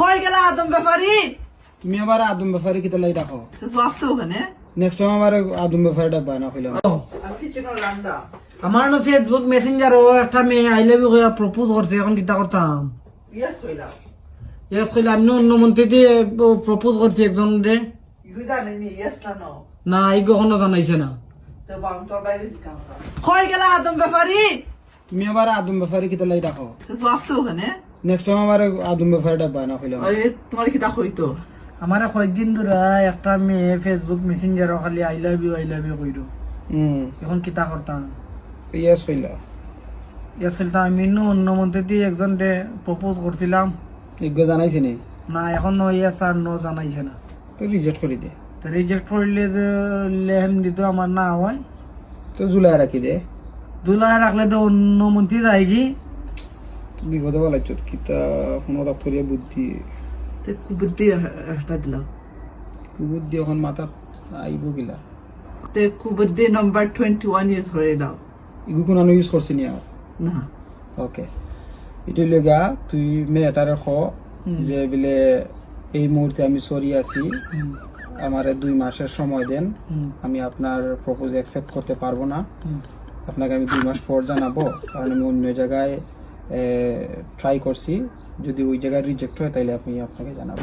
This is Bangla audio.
কই গেলা আদম ব্যাপারি। তুমি আবার আদম ব্যাপারে কিতা লাই রাখো তো জবাব তো ওখানে। নেক্সট টাইম আবার আদম ব্যাপারে ডাকবা না কইলাম রান্না আমার না ফেসবুক মেসেঞ্জার ও একটা মেয়ে আই লাভ ইউ প্রপোজ করছে এখন কিতা করতাম? ইয়েস হইলাম ইয়েস কইলে আমি অন্য মন্ত্রী দিয়ে প্রপোজ করছি একজন রে। না এই কখনো জানাইছে না। কই গেলা আদম ব্যাপারি। তুমি আবার আদম ব্যাপারে কিতা লাই রাখো জবাব তো ওখানে। নেক্সট টাইম আবার আদম ব্যাপারে ডাকবা না কইলাম। ওই তোমার কিতা কইতো আমার কয়েকদিন ধরে একটা মেয়ে ফেসবুক মেসেঞ্জার খালি I love you I love you hmm. এখন কিতা করতাম? ইয়েস হইলা ইয়েস কইতাম আমি ন অন্য মন্ত্রী দিয়ে একজন রে প্রপোজ করছিলাম। ইজ্ঞ জানাইছে নি? না এখন নো ইয়েস আর নো জানাইছে না। তো রিজেক্ট করে দে। তো রিজেক্ট করলে যে লেহেম দিত আমার না হয়। তো জুলাই রাখি দে। দুলায় রাখলে তো অন্য মন্ত্রী যায় কি বিপদে বলাইছ কিতা কোনো ডাক্তরিয়া বুদ্ধি? তে কুবুদ্ধি একটা দিলাম বুদ্ধি এখন মাথাত আইব গিলা। তে কুবুদ্ধি নাম্বার টোয়েন্টি ওয়ান ইউজ করে দাও। ইগু কোনো ইউজ করছি নি আর না। ওকে এটি লেগা তুই মেয়েটারে খ যে বলে এই মুহূর্তে আমি সরি আছি আমারে দুই মাসের সময় দেন আমি আপনার প্রপোজ অ্যাকসেপ্ট করতে পারব না। আপনাকে আমি দুই মাস পর জানাব কারণ আমি অন্য জায়গায় ট্রাই করছি। যদি ওই জায়গায় রিজেক্ট হয় তাহলে আমি আপনাকে জানাব।